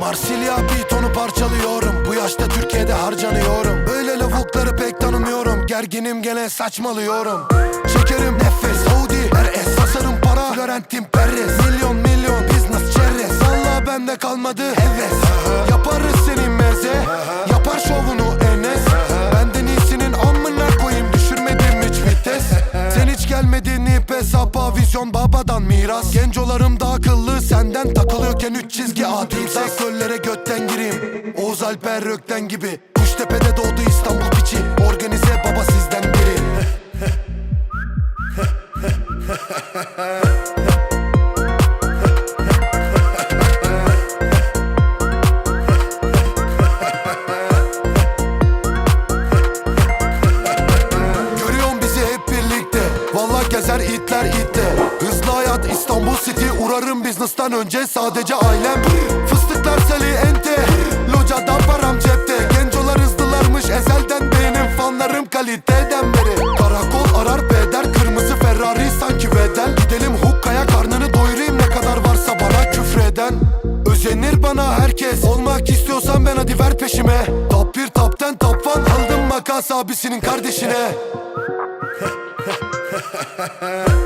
Marsilya beat parçalıyorum. Bu yaşta Türkiye'de harcanıyorum. Böyle lavukları pek tanımıyorum. Gerginim gene saçmalıyorum. Çekerim nefes Audi RS Tasarım para Florentin Perez. Milyon milyon business çerez. Valla bende kalmadı. heves hiç gelmedin ip hesapa Vizyon babadan miras. Gencolarım da akıllı senden takılıyorken üç çizgi atayım. Sektörlere götten gireyim. Oğuz Alper Rökten gibi Gezer itler itle Hızlı hayat İstanbul City. Urarım business'tan önce sadece ailem. Fıstıklar seli ente. Locada param cepte. Gencolar hızlılarmış ezelden Benim. Fanlarım kaliteden beri. Karakol arar beder. Kırmızı Ferrari sanki bedel. Gidelim hukkaya karnını doyurayım. Ne kadar varsa bana küfreden. Özenir bana herkes. Olmak istiyorsan ben hadi ver peşime. Top 1 top 10 top 1 Aldım makas abisinin kardeşine Ha ha ha!